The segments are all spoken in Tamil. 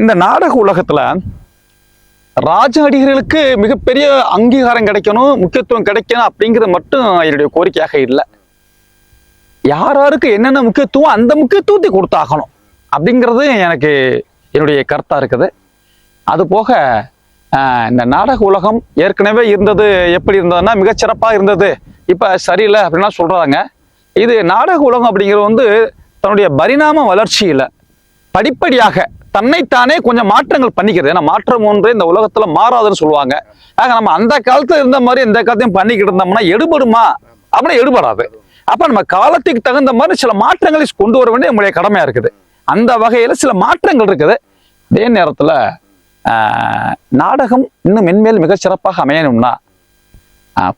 இந்த நாடக உலகத்துல ராஜ நடிகர்களுக்கு மிகப்பெரிய அங்கீகாரம் கிடைக்கணும் முக்கியத்துவம் கிடைக்கணும் அப்படிங்கிறது மட்டும் என்னுடைய கோரிக்கையாக இல்லை. யார் யாருக்கு என்னென்ன முக்கியத்துவம் அந்த முக்கியத்துவத்தை கொடுத்தாகணும் அப்படிங்கிறது எனக்கு என்னுடைய கருத்தாக இருக்குது. அது போக இந்த நாடக உலகம் ஏற்கனவே இருந்தது எப்படி இருந்ததுன்னா மிகச்சிறப்பாக இருந்தது. இப்போ சரியில்லை அப்படின்லாம் சொல்கிறாங்க இது நாடக உலகம் அப்படிங்கிறது வந்து தன்னுடைய பரிணாம வளர்ச்சியில் படிப்படியாக தன்னைத்தானே கொஞ்சம் மாற்றங்கள் பண்ணிக்கிறது. ஏன்னா மாற்றம் ஒன்றே இந்த உலகத்துல மாறாதுன்னு சொல்லுவாங்க. ஆக நம்ம அந்த காலத்துல இருந்த மாதிரி இந்த காலத்தையும் பண்ணிக்கிட்டு இருந்தோம்னா எடுபடுமா? அப்படின்னா எடுபடாது. அப்ப நம்ம காலத்துக்கு தகுந்த மாதிரி சில மாற்றங்களை கொண்டு வர வேண்டிய நம்முடைய கடமையா இருக்குது. அந்த வகையில சில மாற்றங்கள் இருக்குது. அதே நேரத்துல ஆஹ், நாடகம் இன்னும் மென்மேல் மிக சிறப்பாக அமையணும்னா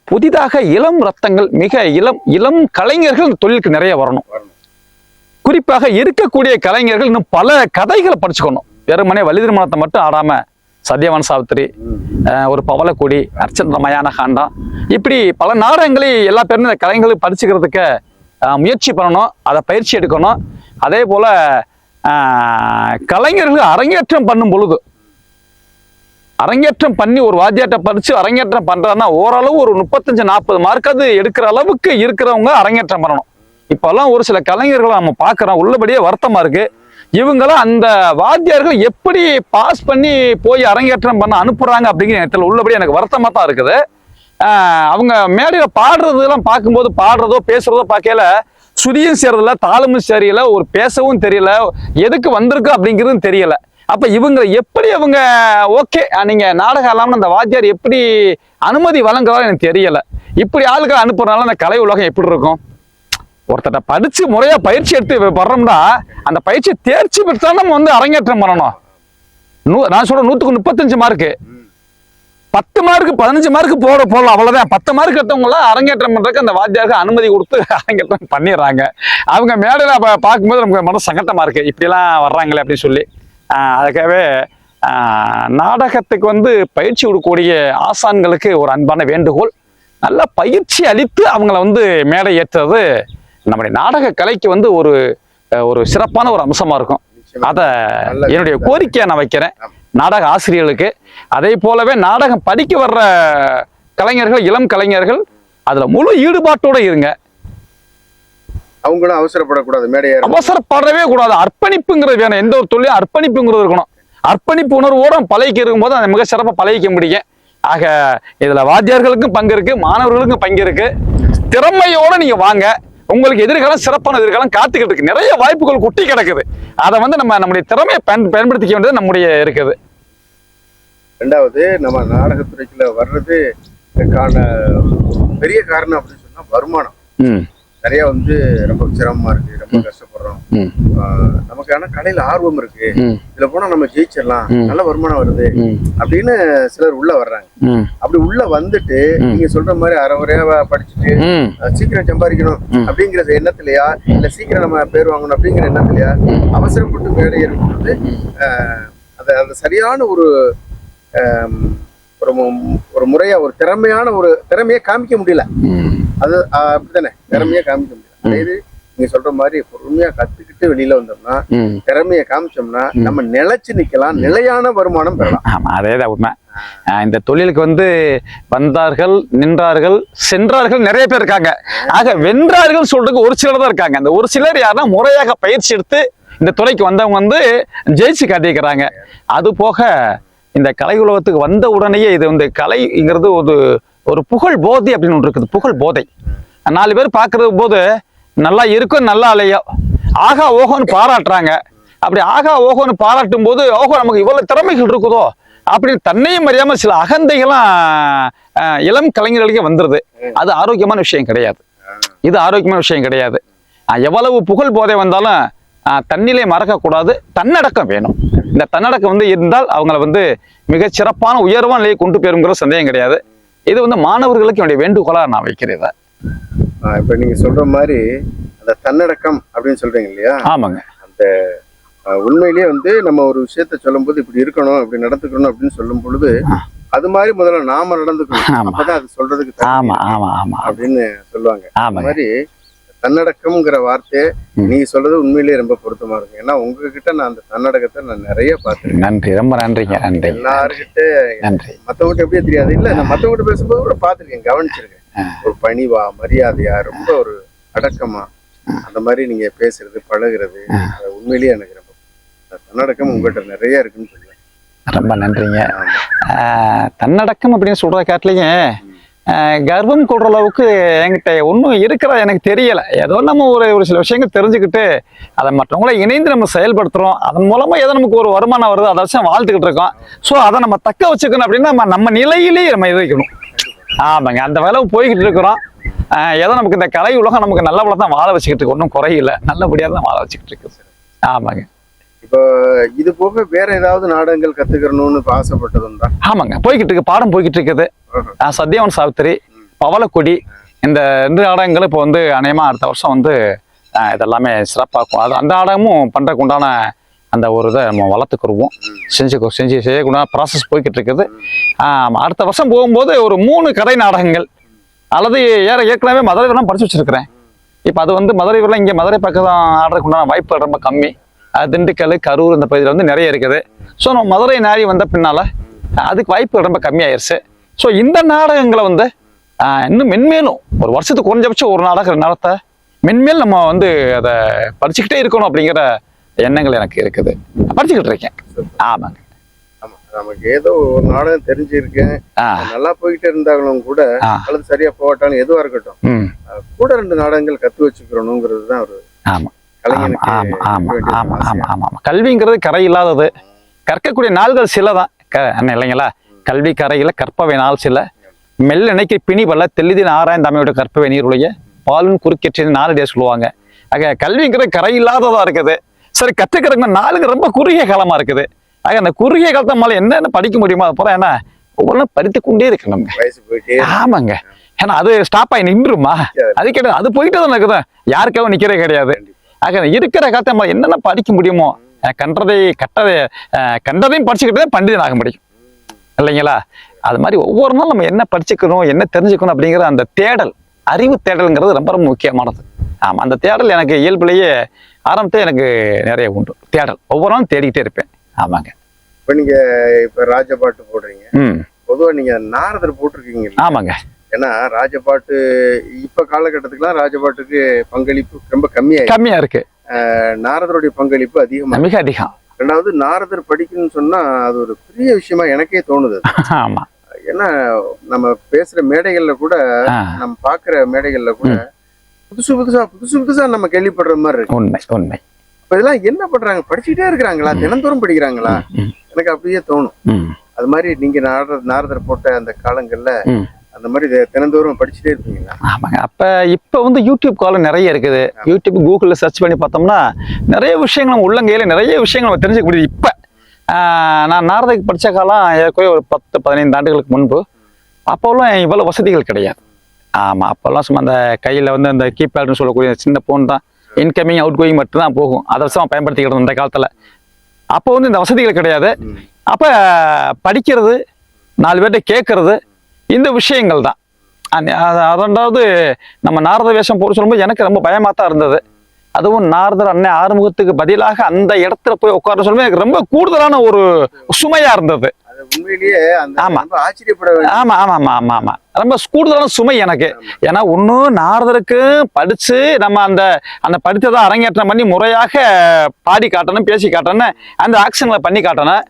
புதிதாக இளம் ரத்தங்கள் மிக இளம் இளம் கலைஞர்கள் தொழிலுக்கு நிறைய வரணும். குறிப்பாக இருக்கக்கூடிய கலைஞர்கள் இன்னும் பல கதைகளை படிச்சுக்கணும். வெறுமனே வலிதிருமணத்தை மட்டும் ஆடாம சத்யவான் சாவித்திரி ஒரு பவளக்கொடி அர்ச்சந்திர மயான காண்டம். இப்படி பல நாடகங்களை எல்லா பேரும் இந்த கலைஞர்கள் படிச்சுக்கிறதுக்கு முயற்சி பண்ணணும் அதை பயிற்சி எடுக்கணும். அதே போல கலைஞர்கள் அரங்கேற்றம் பண்ணும் பொழுது அரங்கேற்றம் பண்ணி ஒரு வாத்தியாட்ட படிச்சு அரங்கேற்றம் பண்றாருன்னா ஓரளவு ஒரு முப்பத்தஞ்சு நாற்பது மார்க் அது எடுக்கிற அளவுக்கு இருக்கிறவங்க அரங்கேற்றம் பண்ணணும். இப்பெல்லாம் ஒரு சில கலைஞர்களை நம்ம பார்க்குறோம். உள்ளபடியே வருத்தமாக இருக்குது இவங்கெல்லாம் அந்த வாத்தியார்கள் எப்படி பாஸ் பண்ணி போய் அரங்கேற்றம் பண்ண அனுப்புகிறாங்க அப்படிங்கிற இடத்துல உள்ளபடி எனக்கு வருத்தமாக தான் இருக்குது. அவங்க மேடையில் பாடுறதெல்லாம் பார்க்கும்போது பாடுறதோ பேசுறதோ பார்க்கல. சுதியும் சேரல தாளமும் சரியில்லை ஒரு பேசவும் தெரியல. எதுக்கு வந்திருக்கு அப்படிங்கிறதும் தெரியல. அப்போ இவங்க எப்படி அவங்க ஓகே நீங்கள் நாடகம் இல்லாமல் அந்த வாத்தியார் எப்படி அனுமதி வழங்குறாரு எனக்கு தெரியலை. இப்படி ஆளுகளை அனுப்புறதுனால அந்த கலை உலகம் எப்படி இருக்கும்? ஒருத்தட்ட படிச்சு முறையா பயிற்சி எடுத்து வர்றோம்னா அந்த பயிற்சியை தேர்ச்சி பெற்றா நம்ம வந்து அரங்கேற்றம் பண்ணணும். நூ நான் சொல்ற நூத்துக்கு முப்பத்தஞ்சு மார்க்கு பத்து மார்க்கு பதினஞ்சு மார்க்கு போட போடலாம் அவ்வளவுதான். பத்து மார்க் எடுத்தவங்களாம் அரங்கேற்றம் பண்றதுக்கு அந்த வாத்தியாருக்கு அனுமதி கொடுத்து அரங்கேற்றம் பண்ணிடுறாங்க. அவங்க மேடையில பார்க்கும்போது நமக்கு மன சங்கட்டமா இருக்கு. இப்படிலாம் வர்றாங்களே அப்படின்னு சொல்லி. அதுக்காகவே நாடகத்துக்கு வந்து பயிற்சி கொடுக்கக்கூடிய ஆசான்களுக்கு ஒரு அன்பான வேண்டுகோள். நல்ல பயிற்சி அளித்து அவங்கள வந்து மேடை ஏற்றுறது நம்முடைய நாடக கலைக்கு வந்து ஒரு ஒரு சிறப்பான ஒரு அம்சமா இருக்கும். அத என்னுடைய. கோரிக்கையை நான் வைக்கிறேன். நாடக ஆசிரியர்களுக்கு. அதே போலவே நாடகம் படிக்க வர்ற கலைஞர்கள் இளம் கலைஞர்கள் அதுல முழு ஈடுபாட்டோட இருங்க. அவங்களும் அவசரப்படக்கூடாது. மேடையை அவசரப்படவே கூடாது. அர்ப்பணிப்புங்கிறது வேணும். எந்த ஒரு தொழிலும் அர்ப்பணிப்புங்கிறது இருக்கணும். அர்ப்பணிப்பு உணர்வோட பழகிக்க இருக்கும்போது அதை மிக சிறப்பாக பழகிக்க முடியும். ஆக இதுல வாத்தியார்களுக்கும் பங்கு இருக்கு மாணவர்களுக்கும் பங்கு இருக்கு. திறமையோட நீங்க வாங்க. உங்களுக்கு எதிர்காலம் சிறப்பான எதிர்காலம் காத்துக்கிட்டு இருக்கு. நிறைய வாய்ப்புகள் குட்டி கிடக்குது. அதை வந்து நம்ம நம்முடைய திறமையை பயன் பயன்படுத்திக்க வேண்டியது நம்முடைய இருக்குது. ரெண்டாவது நம்ம நாடகத்துறைக்குள்ள வர்றது பெரிய காரணம் அப்படின்னு சொன்னா வருமானம். ம். நிறைய வந்து ரொம்ப சிரமமா இருக்கு ரொம்ப கஷ்டப்படுறோம். நமக்கு ஆனா கலையில ஆர்வம் இருக்கு. இதுல போனா நம்ம ஜெயிச்சிடலாம். நல்ல வருமானம் வருது அப்படின்னு சிலர் உள்ள வர்றாங்க. அப்படி உள்ள வந்துட்டு. நீங்க சொல்ற மாதிரி அரை குறையா படிச்சுட்டு சீக்கிரம் சம்பாதிக்கணும். அப்படிங்கிற எண்ணத்திலயா இல்ல சீக்கிரம் நம்ம பேர் வாங்கணும் அப்படிங்கிற எண்ணத்திலயா அவசரப்பட்டு மேடை ஏற்படுறது அது அது சரியான ஒரு ஒரு ஒரு முறையா ஒரு திறமையான ஒரு திறமையை காமிக்க முடியல. அது அப்படித்தானே? திறமையை காமிக்க முடியல. அதே இது நீங்க சொல்ற மாதிரி பொறுமையா கத்துக்கிட்டு வெளியில வந்தோம்னா திறமையை காமிச்சோம்னா நம்ம நிலைச்சு நிக்கலாம் நிலையான வருமானம் பெறலாம். அதேதான் உண்மை. இந்த தொழிலுக்கு வந்து வந்தார்கள் நின்றார்கள் சென்றார்கள் நிறைய பேர் இருக்காங்க. ஆக வென்றார்கள் சொல்றதுக்கு ஒரு சிலர் தான் இருக்காங்க. அந்த ஒரு சிலர் யாருன்னா முறையாக பயிற்சி எடுத்து இந்த துறைக்கு வந்தவங்க வந்து ஜெயிச்சு காட்டியிருக்கிறாங்க. அது போக இந்த கலை உலகத்துக்கு வந்த உடனேயே இது வந்து கலைங்கிறது ஒரு ஒரு புகழ் போதை அப்படின்னு ஒன்று இருக்குது புகழ் போதை. நாலு பேர் பார்க்கறது போது நல்லா இருக்கும் நல்லா இல்லையோ? ஆகா ஓஹோன்னு பாராட்டுறாங்க. அப்படி ஆகா ஓஹோன்னு பாராட்டும் போது ஓஹோ நமக்கு இவ்வளவு திறமைகள் இருக்குதோ? அப்படின்னு தன்னையும் அறியாமல் சில அகந்தைகள்லாம் இளம் கலைஞர்களுக்கே வந்துடுது அது ஆரோக்கியமான விஷயம் கிடையாது. இது ஆரோக்கியமான விஷயம் கிடையாது. எவ்வளவு புகழ் போதை வந்தாலும் அஹ், தன்னிலை மறக்கக்கூடாது தன்னடக்கம் வேணும். இந்த தன்னடக்கம் வந்து இருந்தால் அவங்கள வந்து மிகச் சிறப்பான உயர்வான நிலையை கொண்டு போயிருங்கிற சந்தேகம் கிடையாது. இது வந்து மாணவர்களுக்கு என்னுடைய வேண்டுகோளா நான் வைக்கிறேன். இப்ப நீங்க சொல்ற மாதிரி அந்த தன்னடக்கம் அப்படின்னு சொல்றீங்க இல்லையா? ஆமாங்க. அந்த உண்மையிலேயே வந்து நம்ம ஒரு விஷயத்த சொல்லும்போது இப்படி இருக்கணும் இப்படி நடந்துக்கணும் அப்படின்னு சொல்லும் பொழுது அது மாதிரி முதல்ல நாம நடந்துக்கணும். அப்பதான் அது சொல்றதுக்கு ஆமா ஆமா ஆமா. அப்படின்னு சொல்லுவாங்க. ஆமாங்க. மாதிரி தன்னடக்கம்ங்கிற வார்த்தை ம். நீங்க சொல்றது உண்மையிலேயே ரொம்ப பொருத்தமா இருக்கு ஏன்னா உங்ககிட்ட நான் அந்த தன்னடக்கத்தை நான் நிறைய பார்த்திருக்கேன். நன்றி. ரொம்ப நன்றிங்க. நன்றி. எல்லாருக்கிட்ட நன்றி. மத்தவங்கிட்ட எப்படியே தெரியாது. இல்ல நான் மத்தவங்கிட்ட பேசும்போது கூட பார்த்திருக்கேன் கவனிச்சிருக்கேன். ஒரு பணிவா மரியாதையா ரொம்ப ஒரு அடக்கமா. அந்த மாதிரி நீங்க பேசுறது பழகுறது அது உண்மையிலேயே எனக்கு ரொம்ப தன்னடக்கம் உங்ககிட்ட நிறைய இருக்குன்னு சொல்லுவேன். ரொம்ப நன்றிங்க. தன்னடக்கம் அப்படின்னு சொல்றத காட்டிலையும் ஆஹ் கர்வம் கொள்ற அளவுக்கு என்கிட்ட ஒன்றும் இருக்கிற எனக்கு தெரியலை. ஏதோ நம்ம ஒரு ஒரு சில விஷயங்கள் தெரிஞ்சுக்கிட்டு அதை மற்றவங்கள இணைந்து நம்ம செயல்படுத்துகிறோம் அதன் மூலமாக ஏதோ நமக்கு ஒரு வருமானம் வருது அதை வச்சு வாழ்த்துக்கிட்டு இருக்கோம். ஸோ அதை நம்ம தக்க வச்சுக்கணும் அப்படின்னா நம்ம நம்ம நிலையிலேயே நம்ம இது வைக்கணும். ஆமாங்க அந்த வேலை போய்கிட்டு இருக்கிறோம். ஏதோ நமக்கு இந்த கலை உலகம் நமக்கு நல்லபடியாக தான் வாழ வச்சுக்கிட்டு இருக்கு. ஒன்றும் குறையில நல்லபடியாக தான் வாழ வச்சுக்கிட்டு இருக்கு. ஆமாங்க. இப்போ இது போக வேற ஏதாவது நாடகங்கள் கத்துக்கணும்னு ஆசைப்பட்டதுண்டா ஆமாங்க. போய்கிட்டு இருக்கு. பாடம் போய்கிட்டு இருக்குது. சத்யவன் சாவித்திரி பவளக்கொடி இந்த ரெண்டு நாடகங்களும் இப்போ வந்து அநேகமா அடுத்த வருஷம் வந்து இதெல்லாமே சிறப்பாக்கும். அது அந்த நாடகமும் பண்றதுக்கு உண்டான அந்த ஒரு இதை நம்ம வளர்த்துக்குருவோம் செஞ்சு செஞ்சு செய்யக்கூடிய ப்ராசஸ் போய்கிட்டு இருக்குது. அடுத்த வருஷம் போகும்போது ஒரு மூணு கதை நாடகங்கள். அல்லது ஏற ஏற்கனவே மதுரை வரலாம் படிச்சு வச்சிருக்கிறேன். இப்போ அது வந்து மதுரை வரலாம் இங்கே மதுரை பக்கம் ஆடுறதுக்கு உண்டான வாய்ப்புகள் ரொம்ப கம்மி. திண்டுக்கல் கரூர் இந்த பகுதியில் வந்து நிறைய இருக்குது. ஸோ நம்ம மதுரை நாடி வந்த பின்னால அதுக்கு வாய்ப்புகள் ரொம்ப கம்மியாயிருச்சு. ஸோ இந்த நாடகங்களை வந்து இன்னும் மென்மேலும் ஒரு வருஷத்துக்கு குறைஞ்சபட்சம் ஒரு நாடகம் ரெண்டு நாடகத்தை மென்மேல் நம்ம வந்து அதை படிச்சுக்கிட்டே இருக்கணும் அப்படிங்கிற எண்ணங்கள் எனக்கு இருக்குது. படிச்சுக்கிட்டு இருக்கேன். ஆமாங்க. ஆமா நமக்கு ஏதோ ஒரு நாடகம் தெரிஞ்சிருக்கேன் நல்லா போயிட்டு இருந்தாலும் கூட. அல்லது சரியா போகட்டாலும் எதுவா இருக்கட்டும். கூட ரெண்டு நாடகங்கள் கத்து வச்சுக்கிறோங்கிறது தான் ஒரு ஆமா. கல்விங்கிறது கரை இல்லாதது. கற்கக்கூடிய நாள்கள் சில தான் க இல்லைங்களா? கல்வி கரையில கற்பவை நாள் சில. மெல்ல நினைக்க பிணி வல்ல தெளிதின் ஆராய்ந்த அமையோட கற்பவை நீருடைய பாலும் குறுக்கிற்றின் நாலடியா சொல்லுவாங்க. ஆக கல்விங்கிறது கரை இல்லாததா இருக்குது. சரி கற்றுக்கிறதுக்கு நாளுங்க ரொம்ப குறுகிய காலமா இருக்குது. ஆக அந்த குறுகிய காலத்தை மேல என்னென்ன படிக்க முடியுமோ அது போற என்ன ஒவ்வொன்றும் படித்து கொண்டே இருக்கணுங்க வயசு போயிட்டே இருக்கு. ஆமாங்க. ஏன்னா அது ஸ்டாப் ஆகி நின்றுமா? அது கிடையாது அது போயிட்டு தான் இருக்குது. யாருக்காகவும் நிக்கிறே கிடையாது. ஆக இருக்கிற காலத்தை நம்ம என்னென்ன படிக்க முடியுமோ கன்றதை கட்டதை கண்டதையும் படிச்சுக்கிட்டு தான் பண்டிதன் ஆக முடியும். இல்லைங்களா? அது மாதிரி ஒவ்வொரு நாளும் நம்ம என்ன படிச்சுக்கணும் என்ன தெரிஞ்சுக்கணும் அப்படிங்கிற அந்த தேடல் அறிவு தேடல்ங்கிறது ரொம்ப ரொம்ப முக்கியமானது. ஆமா அந்த தேடல் எனக்கு இயல்புலேயே ஆரம்பத்தில் எனக்கு நிறைய உண்டு. தேடல். ஒவ்வொரு நாளும் தேடிக்கிட்டே இருப்பேன். ஆமாங்க. இப்ப நீங்க இப்ப ராஜபாட்டு போடுறீங்க. ம். பொதுவா நீங்க நாரதர் போட்டிருக்கீங்க ஆமாங்க. ஏன்னா ராஜபாட்டு இப்ப காலகட்டத்துக்குலாம் ராஜபாட்டுக்கு பங்களிப்பு ரொம்ப கம்மியாயிருக்கு கம்மியா இருக்கு. நாரதருடைய பங்களிப்பு அதிகமா மிக அதிகம். ரெண்டாவது நாரதர் படிக்கணும்னு சொன்னா அது ஒரு பெரிய விஷயமா எனக்கே தோணுது. ஆமா. ஏன்னா நம்ம பேசுற மேடைகள்ல கூட நம்ம பாக்குற மேடைகள்ல கூட புதுசு புதுசா புதுசு புதுசா நம்ம கேள்விப்படுற மாதிரி இருக்கு. உண்மை உண்மை. இப்ப இதெல்லாம் என்ன பண்றாங்க? படிச்சுட்டே இருக்கிறாங்களா? தினந்தோறும் படிக்கிறாங்களா? எனக்கு அப்படியே தோணும். அது மாதிரி நீங்க நாரதர் நாரதர் போட்ட அந்த காலங்கள்ல. அந்த மாதிரி தினந்தோறும் படிச்சுட்டே இருப்பீங்களா? ஆமாங்க. அப்ப இப்ப வந்து யூடியூப் காலம் நிறைய இருக்குது. யூடியூப் கூகுள்ல சர்ச் பண்ணி பார்த்தோம்னா நிறைய விஷயங்கள் நம்ம உள்ளங்கையில நிறைய விஷயங்கள் நம்ம தெரிஞ்சுக்க முடியுது இப்ப நான் நாரதைக்கு படிச்ச காலம் ஏற்கனவே ஒரு பத்து பதினைந்து ஆண்டுகளுக்கு முன்பு. அப்போல்லாம் இவ்வளவு வசதிகள் கிடையாது. ஆமா அப்போல்லாம் சும்மா அந்த கையில வந்து அந்த கீபேட்னு சொல்லக்கூடிய சின்ன போன் தான். இன்கமிங் அவுட் கோயிங் மட்டும் தான் போகும். அதை வச்சு அவன் பயன்படுத்திக்கிட்டு அந்த காலத்துல. அப்போ வந்து இந்த வசதிகள் கிடையாது. அப்ப படிக்கிறது நாலு பேர்ட்ட கேட்கறது இந்த விஷயங்கள் தான். அதெண்டாவது நம்ம நாரத வேஷம் போட சொல்லும்போது எனக்கு ரொம்ப பயமா தான் இருந்தது. அதுவும் நாரதர் அண்ணன் ஆறுமுகத்துக்கு பதிலாக அந்த இடத்துல போய் உட்கார சொல்லும்போது எனக்கு ரொம்ப கூடுதலான ஒரு சுமையா இருந்தது. ரொம்ப கூடுதலான சுமை எனக்கு. ஏன்னா ஒன்னும் நாரதருக்கு படிச்சு நம்ம அந்த அந்த படித்ததை அரங்கேற்றம் பண்ணி முறையாக பாடி காட்டணும் பேசி காட்டணும் அந்த ஆக்ஷன்களை பண்ணி காட்டணும்.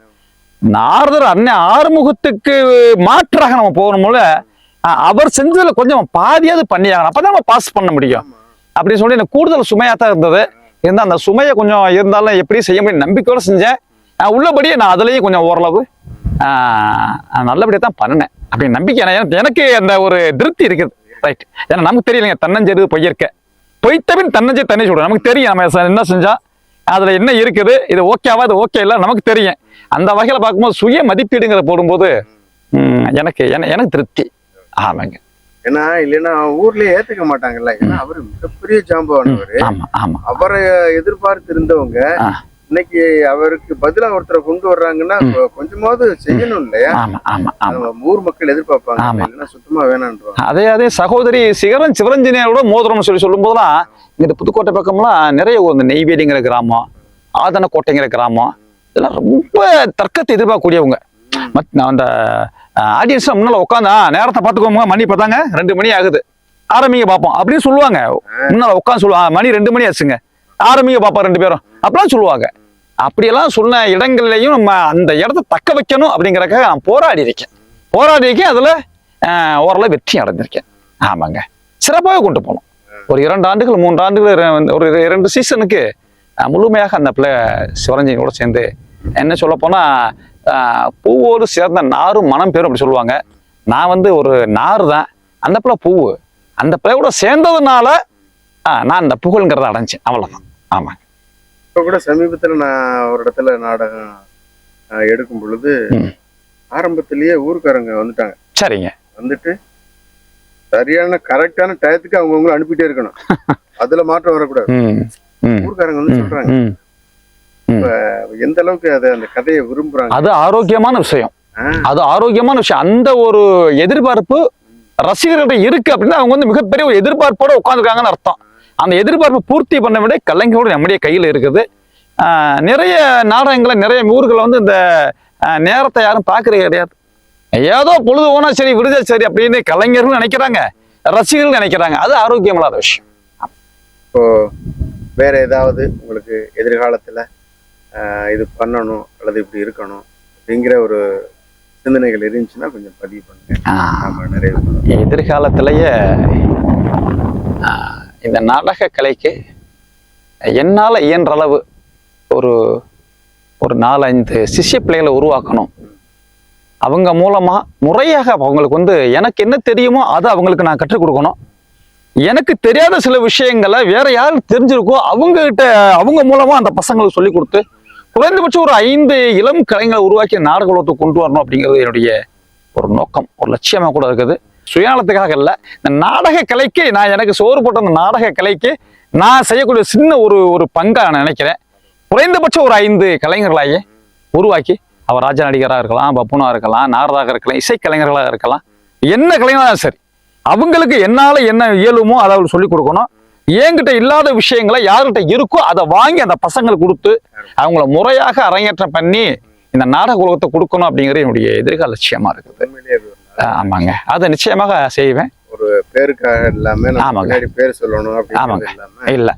நாரதர் அண்ணன் ஆறுமுகத்துக்கு மாற்றாக நம்ம போகணும்ல அவர் செஞ்சதுல கொஞ்சம் பாதியாவது பண்ணியாகணும். அப்பதான் நம்ம பாஸ் பண்ண முடியும். அப்படின்னு சொல்லி எனக்கு கூடுதல் சுமையா தான் இருந்தது. இருந்தால் அந்த சுமையை கொஞ்சம் இருந்தாலும் எப்படி செய்ய முடியும். நம்பிக்கையோட செஞ்சேன். உள்ளபடியே நான் அதுலேயும் கொஞ்சம் ஓரளவு நல்லபடியாக தான் பண்ணினேன். அப்படி நம்பிக்கை எனக்கு- எனக்கு அந்த ஒரு திருப்தி இருக்குது. ரைட் ஏன்னா நமக்கு தெரியலைங்க தன்னஞ்செரு பொய்யிருக்க பொய்த்தபின் தன்னஞ்சே தண்ணி சொல்கிறேன் நமக்கு தெரியும் நம்ம என்ன செஞ்சால் அதில் என்ன இருக்குது இது ஓகேவா இது ஓகே இல்லை நமக்கு தெரியும். அந்த வகையில பார்க்கும்போது சுய மதிப்பீடுங்கிற போடும்போது எனக்கு என- எனக்கு திருப்தி. ஆமாங்க. ஏன்னா இல்லைன்னா ஊர்லயே ஏத்துக்க மாட்டாங்கல்ல. ஏன்னா அவரு மிகப்பெரிய ஜாம்பவானவர். அவரை எதிர்பார்த்து இருந்தவங்க. இன்னைக்கு அவருக்கு பதிலா ஒருத்தரை கொண்டு வர்றாங்கன்னா கொஞ்சமாவது செய்யணும் இல்லையா? ஊர் மக்கள் எதிர்பார்ப்பாங்க. சுத்தமா வேணான்றோம். அதே அதே சகோதரி சிகரன் சிவரஞ்சனியோட மோதிரம்னு சொல்லி சொல்லும் போதெல்லாம் இங்க புதுக்கோட்டை பக்கம்லாம் நிறைய இந்த நெய்வேலிங்கிற கிராமம் ஆதனக்கோட்டைங்கிற கிராமம் இதெல்லாம் ரொம்ப தர்க்கத்தை எதிர்பார்க்கக்கூடியவங்க. மத் நான் அந்த ஆடியன்ஸ் முன்னால உட்காந்து நேரத்தை பார்த்துக்கோங்க மணி பார்த்தாங்க ரெண்டு மணி ஆகுது. ஆரம்பிங்க பார்ப்போம். அப்படின்னு சொல்லுவாங்க. முன்னால உட்காந்து சொல்லுவாங்க மணி ரெண்டு மணி ஆச்சுங்க. ஆரம்பிங்க பார்ப்போம் ரெண்டு பேரும். அப்படிலாம் சொல்லுவாங்க. அப்படியெல்லாம் சொன்ன இடங்கள்லையும் நம்ம அந்த இடத்த தக்க வைக்கணும் அப்படிங்கிறக்காக நான் போராடி இருக்கேன். போராடி இருக்கேன் அதில் ஓரளவு வெற்றி அடைஞ்சிருக்கேன். ஆமாங்க. சிறப்பாக கொண்டு போனோம் ஒரு இரண்டு ஆண்டுகள் மூன்று ஆண்டுகள் ஒரு இரண்டு சீசனுக்கு முழுமையாக அந்த பிள்ளை சிவரஞ்சனியோட சேர்ந்து என்ன சொல்ல போனா ஆஹ், பூவோடு சேர்ந்த நாரும் மனம் பேரும் அப்படி சொல்லுவாங்க. நான் வந்து ஒரு நார் தான். அந்த பிள்ளை பூவு. அந்த பிள்ளையோட சேர்ந்ததுனால நான் அந்த புகழ்ங்கிறத அடைஞ்சேன். அவ்வளவுதான். ஆமாங்க. இப்ப கூட சமீபத்துல நான் ஒரு இடத்துல நாடகம் எடுக்கும் பொழுது. ஆரம்பத்திலேயே ஊர்க்காரங்க வந்துட்டாங்க. சரிங்க. வந்துட்டு சரியான கரெக்டான டயத்துக்கு அவங்கவுங்க அனுப்பிட்டே இருக்கணும். அதுல மாற்றம் வரக்கூடாது. ஊர்க்காரங்க வந்து சொல்றாங்க. எந்த அளவுக்கு அதை அந்த கதையை விரும்புறாங்க? அது ஆரோக்கியமான விஷயம். அது ஆரோக்கியமான விஷயம். அந்த ஒரு எதிர்பார்ப்பு ரசிகர்கள்ட்ட இருக்கு அப்படின்னா அவங்க வந்து மிகப்பெரிய ஒரு எதிர்பார்ப்போட உட்காந்துருக்காங்கன்னு அர்த்தம். அந்த எதிர்பார்ப்பை பூர்த்தி பண்ண விட கலைஞரோட நம்முடைய கையில் இருக்குது. ஆஹ் நிறைய நாடகங்களை நிறைய ஊர்களை வந்து இந்த நேரத்தை யாரும் பார்க்கறது கிடையாது. ஏதோ பொழுது போனா சரி விடுதல் சரி அப்படின்னு கலைஞர்கள் நினைக்கிறாங்க. ரசிகர்கள் நினைக்கிறாங்க. அது ஆரோக்கியமில்லாத விஷயம். இப்போ வேற ஏதாவது உங்களுக்கு எதிர்காலத்துல இது பண்ணணும் அல்லது இப்படி இருக்கணும் அப்படிங்கிற ஒரு சிந்தனைகள் இருந்துச்சுன்னா கொஞ்சம் பதிவு பண்ணுங்க. பண்ணலாம். எதிர்காலத்திலேயே இந்த நாடக கலைக்கு என்னால் இயன்ற அளவு ஒரு ஒரு நாலஞ்சு சிஷ்ய பிள்ளைகளை உருவாக்கணும். அவங்க மூலமா முறையாக அவங்களுக்கு வந்து எனக்கு என்ன தெரியுமோ அதை அவங்களுக்கு நான் கற்றுக் கொடுக்கணும். எனக்கு தெரியாத சில விஷயங்களை வேற யார் தெரிஞ்சிருக்கோ அவங்க கிட்ட அவங்க மூலமா அந்த பசங்களுக்கு சொல்லி கொடுத்து குறைந்தபட்சம் ஒரு ஐந்து இளம் கலைஞர்களை உருவாக்கி நாடக உலகத்தை கொண்டு வரணும் அப்படிங்கிறது என்னுடைய ஒரு நோக்கம். ஒரு லட்சியமா கூட இருக்குது. சுயநலத்துக்காக இல்லை இந்த நாடக கலைக்கு நான் எனக்கு சோறு போட்ட அந்த நாடக கலைக்கு நான் செய்யக்கூடிய சின்ன ஒரு ஒரு பங்காக நான் நினைக்கிறேன். குறைந்தபட்சம் ஒரு ஐந்து கலைஞர்களாயே உருவாக்கி அவர் ராஜா நடிகராக இருக்கலாம் பப்புனா இருக்கலாம் நாரதாக இருக்கலாம் இசைக்கலைஞர்களாக இருக்கலாம். என்ன கலைஞராக சரி அவங்களுக்கு என்னால என்ன இயலுமோ அதை அவர் சொல்லிக் கொடுக்கணும். என்கிட்ட இல்லாத விஷயங்களை யார்கிட்ட இருக்கோ அதை வாங்கி அந்த பசங்களுக்கு கொடுத்து அவங்கள முறையாக அரங்கேற்றம் பண்ணி இந்த நாடக உலகத்தை கொடுக்கணும் அப்படிங்கிறது என்னுடைய எதிர்கால லட்சியமா இருக்குது. ஒரு ஆமாங்க. அதை நிச்சயமாக செய்வேன். பேருக்காக இல்லாம ஆமாங்க. பேர் சொல்லணும் ஆமாங்க. இல்ல.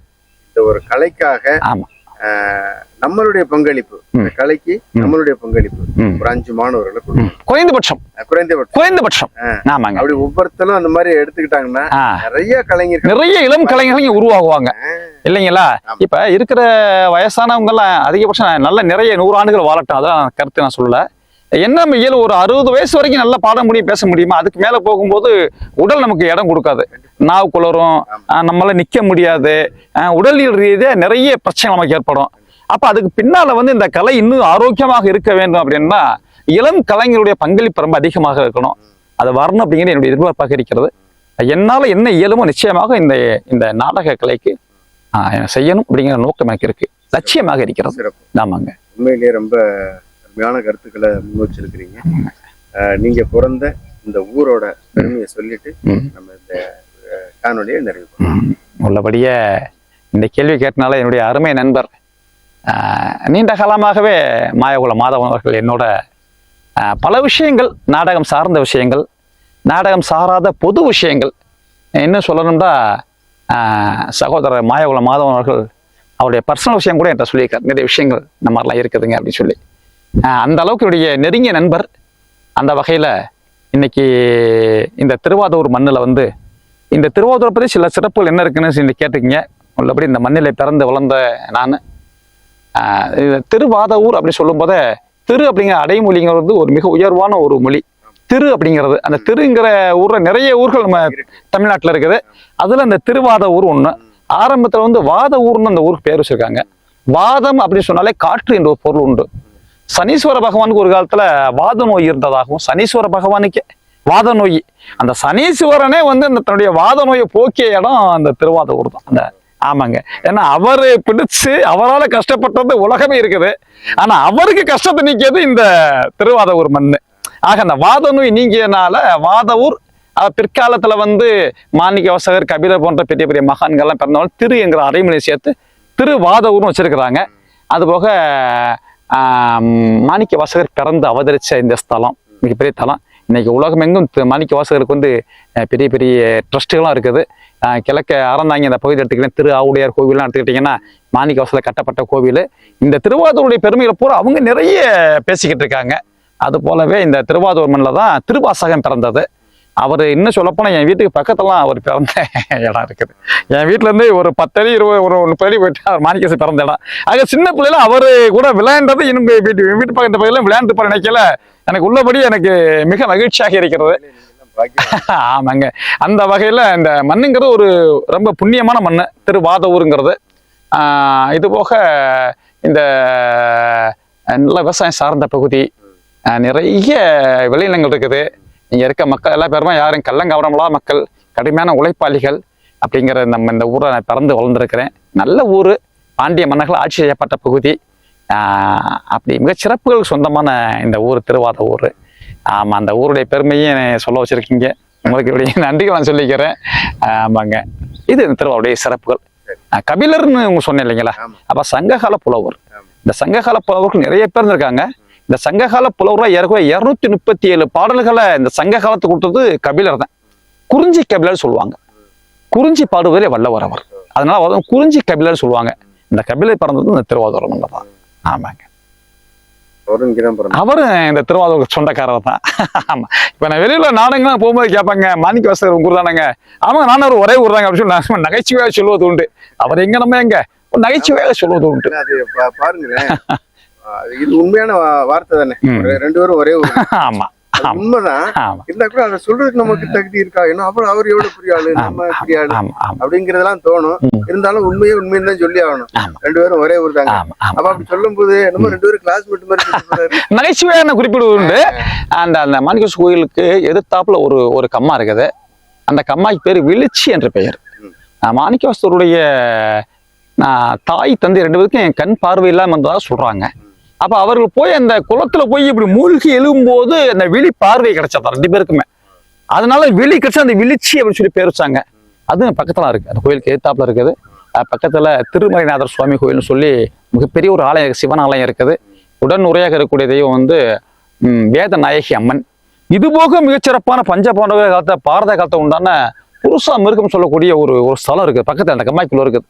இந்த ஒரு கலைக்காக ஆமா. நம்மளுடைய பங்களிப்பு. கலைக்கு நம்மளுடைய பங்களிப்பு. ஒரு அஞ்சு மாணவர்களை. குறைந்தபட்சம். குறைந்தபட்சம். குறைந்தபட்சம். ஆமாங்க அப்படி ஒவ்வொருத்தரும் அந்த மாதிரி எடுத்துக்கிட்டாங்கன்னா நிறைய கலைஞர்கள் நிறைய இளம் கலைஞர்கள் உருவாகுவாங்க. இல்லைங்களா. இப்ப இருக்கிற வயசானவங்க எல்லாம் அதிகபட்சம் நல்ல நிறைய நூறு ஆண்டுகள் வாழட்டும் அதான் கருத்து நான் சொல்லல. என்ன இயல்பு ஒரு அறுபது வயசு வரைக்கும் நல்லா பாட முடியும் பேச முடியுமா? அதுக்கு மேல போகும்போது உடல் நமக்கு இடம் கொடுக்காது. நாவு குளரும் நம்மளால நிக்க முடியாது. ஆஹ் உடலியல் ரீதியா நிறைய பிரச்சனை நமக்கு ஏற்படும். அப்ப அதுக்கு பின்னால வந்து இந்த கலை இன்னும் ஆரோக்கியமாக இருக்க வேண்டும் அப்படின்னா இளம் கலைஞருடைய பங்களிப்பு ரொம்ப அதிகமாக இருக்கணும். அது வரணும் அப்படிங்கிறது என்னுடைய எதிர்பார்ப்பாக இருக்கிறது. என்னால என்ன இயலுமோ நிச்சயமாக இந்த இந்த நாடக கலைக்கு செய்யணும் அப்படிங்கிற நோக்கம் எனக்கு இருக்கு. லட்சியமாக இருக்கிறது. ஆமாங்க. உண்மையிலேயே ரொம்ப அருமையான கருத்துக்களை முன் வச்சிருக்கிறீங்க நீங்க பிறந்த இந்த ஊரோட பெருமையை சொல்லிட்டு. நம்ம இந்த அஹ், காணொளியை நிறைவு. உள்ளபடியே இந்த கேள்வி கேட்டனால என்னுடைய அருமை நண்பர் நீண்ட காலமாகவே மாயகுல மாதவன் அவர்கள் என்னோட பல விஷயங்கள் நாடகம் சார்ந்த விஷயங்கள் நாடகம் சாராத பொது விஷயங்கள் என்ன சொல்லணும்னா சகோதரர் மாயகுல மாதவன் அவர்கள் அவருடைய பர்சனல் விஷயம் கூட என்கிட்ட சொல்லியிருக்காரு நிறைய விஷயங்கள் இந்த மாதிரிலாம் இருக்குதுங்க அப்படின்னு சொல்லி அந்த அளவுக்கு என்னுடைய நெருங்கிய நண்பர். அந்த வகையில் இன்னைக்கு இந்த திருவாதூர் மண்ணில் வந்து இந்த திருவாதூரை பற்றி சில சிறப்புகள் என்ன இருக்குன்னு சொல்லி கேட்டுக்கங்க உள்ளபடி இந்த மண்ணில் பிறந்து வளர்ந்த நான். திருவாதூர் அப்படி சொல்லும்போதே திரு அப்படிங்கிற அடைமொழிங்கிறது ஒரு மிக உயர்வான ஒரு மொழி. திரு அப்படிங்கிறது அந்த திருங்கிற ஊரில் நிறைய ஊர்கள் நம்ம தமிழ்நாட்டில் இருக்குது. அதில் இந்த திருவாத ஊர் ஒன்று ஆரம்பத்தில் வந்து வாத ஊர்னு அந்த ஊருக்கு பேர் வச்சுருக்காங்க. வாதம் அப்படின்னு சொன்னாலே காற்று என்ற ஒரு பொருள் உண்டு. சனீஸ்வர பகவானுக்கு ஒரு காலத்துல வாத நோய் இருந்ததாகவும் சனீஸ்வர பகவானுக்கே வாத நோய். அந்த சனீஸ்வரனே வந்து அந்த தன்னுடைய வாத நோயை போக்கிய இடம் அந்த திருவாத ஊர் தான். அந்த ஆமாங்க. ஏன்னா அவரு பிடிச்சு அவரால் கஷ்டப்பட்டது உலகமே இருக்குது. ஆனா அவருக்கு கஷ்டத்தை நீக்கியது இந்த திருவாதூர் மண்ணு. ஆக அந்த வாத நோய் நீங்கியனால வாதவூர் பிற்காலத்துல வந்து மாணிக்க வாசகர் கபிலர் போன்ற பெரிய பெரிய மகான்கள்லாம் பிறந்தவங்க திரு என்கிற அரைமொழி சேர்த்து திருவாதவூர்னு வச்சிருக்கிறாங்க. அதுபோக மாணிக்க வாசகர் பிறந்து அவதரித்த இந்த ஸ்தலம் மிகப்பெரிய தலம். இன்றைக்கி உலகமெங்கும் மாணிக்க வாசகருக்கு வந்து பெரிய பெரிய ட்ரஸ்ட்டுகளாக இருக்குது. கிழக்க அறந்தாங்க இந்த பகுதி எடுத்துக்கிட்டேன் திரு ஆவுடையார் கோவில்லாம் எடுத்துக்கிட்டிங்கன்னா மாணிக்க வாசலில் கட்டப்பட்ட கோவில். இந்த திருவாதூருடைய பெருமைகளை பூரா அவங்க நிறைய பேசிக்கிட்டு இருக்காங்க. அது போலவே இந்த திருவாதூர் மண்ணில் தான் திருவாசகம் பிறந்தது. அவர் இன்னும் சொல்லப்போனால் என் வீட்டுக்கு பக்கத்துலாம் அவர் பிறந்த இடம் இருக்குது. என் வீட்டிலேருந்து ஒரு பத்தடி இருபது ஒரு முப்பது அடி போயிட்டு அவர் மாணிக்கசு பிறந்த இடம். ஆக சின்ன பிள்ளையில அவர் கூட விளையாண்டது இன்னும் வீட்டு வீட்டு பக்கத்து பகுதியில் விளையாண்டு போற நினைக்கல எனக்கு உள்ளபடி எனக்கு மிக மகிழ்ச்சியாக இருக்கிறது. ஆமாங்க. அந்த வகையில் இந்த மண்ணுங்கிறது ஒரு ரொம்ப புண்ணியமான மண் திருவாதூருங்கிறது ஊருங்கிறது இது போக இந்த நல்ல விவசாயம் சார்ந்த பகுதி. நிறைய விளைநிலங்கள் இருக்குது. இங்கே இருக்க மக்கள் எல்லா பேருமே யாரும் கள்ளங்கவரமில்லா மக்கள் கடுமையான உழைப்பாளிகள் அப்படிங்கிற நம்ம இந்த ஊரை நான் பிறந்து வளர்ந்துருக்கிறேன். நல்ல ஊர் பாண்டிய மன்னர்கள் ஆட்சி செய்யப்பட்ட பகுதி. அப்படி மிகச் சிறப்புகள் சொந்தமான இந்த ஊர் திருவாத ஊர். ஆமாம் அந்த ஊருடைய பெருமையும் சொல்ல வச்சிருக்கீங்க. உங்களுக்கு இப்படி நன்றிகள் நான் சொல்லிக்கிறேன். ஆமாங்க. இது இந்த திருவாவுடைய சிறப்புகள். கபிலர்னு உங்க சொன்னேன் இல்லைங்களா. அப்ப சங்ககால புலவர். இந்த சங்ககால புலவர்கள் நிறைய பேர் இருந்திருக்காங்க. இந்த சங்ககால புலவரா ஏறக்குறைய இரநூத்தி முப்பத்தி ஏழு பாடல்களை இந்த சங்க காலத்தை கொடுத்தது கபிலர் தான். குறிஞ்சி கபிலர் சொல்லுவாங்க. குறிஞ்சி பாடுவதிலே வல்லவர் அவர். அதனால அவர் குறிஞ்சி கபிலர் சொல்லுவாங்க. இந்த கபிலை பிறந்தது இந்த திருவாதூரம் தான். ஆமாங்க. அவரும் இந்த திருவாதூர் சொந்தக்காரர் தான். ஆமா. இப்ப நான் வெளியில நாடுங்கலாம் போகும்போது கேட்பாங்க மாணிக்க வாசகர் உங்க தானங்க? ஆமாங்க நானும் அவர் ஒரே ஊர் தாங்க அப்படின்னு சொல்லி நகைச்சுவையாக சொல்வது உண்டு. அவர் எங்க நம்ம எங்க? ஒரு நகைச்சுவையாக சொல்வது உண்டு. பாருங்க இது உண்மையான வார்த்தை தானே. ரெண்டு பேரும் ஒரே ஆமா. உண்மைதான். இருந்தா கூட அதை சொல்றதுக்கு நமக்கு தகுதி இருக்கா? ஏன்னா அப்புறம் அவர் எவ்வளவு பெரிய ஆளு நம்ம பெரிய ஆளு அப்படிங்கறதெல்லாம் தோணும். இருந்தாலும் உண்மையே தான் சொல்லி ஆகணும். ரெண்டு பேரும் ஒரே ஊர் தாங்க. அப்ப அப்படி சொல்லும் போது நம்ம ரெண்டு பேரும் கிளாஸ்மேட் மாதிரி. நகைச்சுவையான குறிப்பிடுவது உண்டு அந்த அந்த மாணிக்கஸ் கோயிலுக்கு எதிர்த்தாப்புல ஒரு ஒரு கம்மா இருக்குது. அந்த கம்மாய்க்கு பேர் விழுச்சி என்ற பெயர். மாணிக்கவாசருடைய தாய் தந்தை ரெண்டு பேருக்கும் என் கண் பார்வை இல்லாம இருந்ததா சொல்றாங்க. அப்ப அவர்கள் போய் அந்த குளத்துல போய் இப்படி மூழ்கி எழும்போது அந்த விழி பார்வை கிடைச்சதா. ரெண்டு பேருக்குமே. அதனால விழி கிடைச்சா அந்த விழிச்சி அப்படின்னு சொல்லி பேர் வச்சாங்க. அதுவும் பக்கத்துல இருக்கு. அந்த கோயிலுக்கு எதிர்த்தாப்புல இருக்குது. பக்கத்தில் பக்கத்துல திருமலைநாதர் சுவாமி கோயில்னு சொல்லி மிகப்பெரிய ஒரு ஆலயம் சிவன் ஆலயம் இருக்குது. உடன் உரையாக இருக்கக்கூடிய தெய்வம் வந்து வேத நாயகி அம்மன். இது போக மிகச்சிறப்பான பஞ்ச பாண்டவ காலத்தை பாரத காலத்தை உண்டான புருஷா மிருகம் சொல்லக்கூடிய ஒரு ஒரு ஸ்தலம் இருக்குது பக்கத்தில் அந்த கம்மாய்க்குள்ள இருக்குது.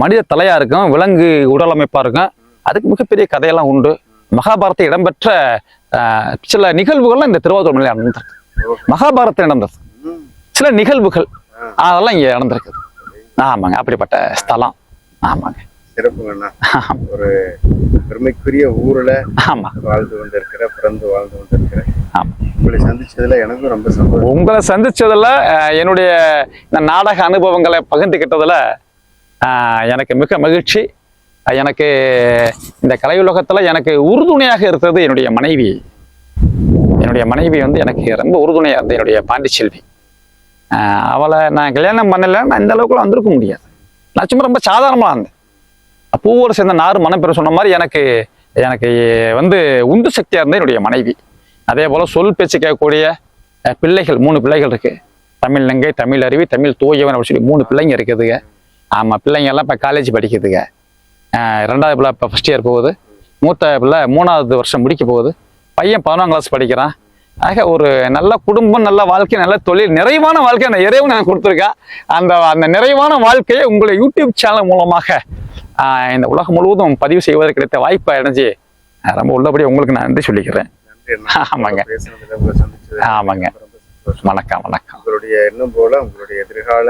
மனித தலையாக இருக்கும் விலங்கு உடல் அமைப்பாக இருக்கும். அதுக்கு மிகப்பெரிய கதையெல்லாம் உண்டு. மகாபாரதத்தில் இடம்பெற்ற சில நிகழ்வுகள்லாம் இந்த திருவாரூர் மலையில் நடந்திருக்கு. மகாபாரதத்தில் நடந்தது. சில நிகழ்வுகள் அதெல்லாம் இங்க நடந்திருக்குது. ஆமாங்க அப்படிப்பட்ட ஸ்தலம். ஆமாங்க. சிறப்புங்கண்ணா ஒரு பெருமைக்குரிய ஊர்ல ஆமா. வாழ்ந்து கொண்டிருக்கிற பிறந்து வாழ்ந்து கொண்டிருக்கிற. ஆமா. உங்களை சந்திச்சதுல எனக்கும் ரொம்ப சந்தோஷம். உங்களை சந்திச்சதுல என்னுடைய இந்த நாடக அனுபவங்களை பகிர்ந்துக்கிட்டதுல எனக்கு மிக மகிழ்ச்சி. எனக்கு இந்த கலையுலகத்துல எனக்கு உறுதுணையாக இருந்தது என்னுடைய மனைவி. என்னுடைய மனைவி வந்து எனக்கு ரொம்ப உறுதுணையாக இருந்தது என்னுடைய பாண்டிச்செல்வி அவளை நான் கல்யாணம் பண்ணலை நான் இந்த அளவுக்குலாம் வந்திருக்க முடியாது. நான் சும்மா ரொம்ப சாதாரணமாக இருந்தேன். பூவோடு சேர்ந்த நாறு மனம் பெற சொன்ன மாதிரி எனக்கு எனக்கு வந்து உந்து சக்தியாக இருந்தது என்னுடைய மனைவி. அதே போல் சொல் பேச்சு கேட்கக்கூடிய பிள்ளைகள் மூணு பிள்ளைகள் இருக்குது தமிழ் நங்கை தமிழ் அருவி தமிழ் தூயவன் அப்படின்னு சொல்லி மூணு பிள்ளைங்க இருக்குதுங்க. ஆமாம் பிள்ளைங்க எல்லாம் இப்போ காலேஜ் படிக்குதுங்க. ரெண்டாவது பிள்ளை இப்போ ஃபஸ்ட் இயர் போகுது. மூத்த பிள்ளை மூணாவது வருஷம் முடிக்க போகுது. பையன் பதினொன்றாம் கிளாஸ் படிக்கிறான். ஆக ஒரு நல்ல குடும்பம் நல்ல வாழ்க்கை நல்ல தொழில் நிறைவான வாழ்க்கை அந்த இறைவன் எனக்கு கொடுத்துருக்கான் அந்த அந்த நிறைவான வாழ்க்கையை உங்களை யூடியூப் சேனல் மூலமாக இந்த உலகம் முழுவதும் பதிவு செய்வதற்கு கிடைத்த வாய்ப்பை அடைஞ்சு ரொம்ப உள்ளபடி உங்களுக்கு நான் நன்றி சொல்லிக்கிறேன். ஆமாங்க. ஆமாங்க. வணக்கம் வணக்கம். உங்களுடைய எண்ணம் போல உங்களுடைய எதிர்கால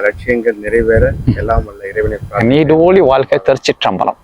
லட்சியங்கள் நிறைவேற எல்லாம் வல்ல இறைவனை நீடோழி வாழ்க்கை திருச்சிற்றம்பலம்.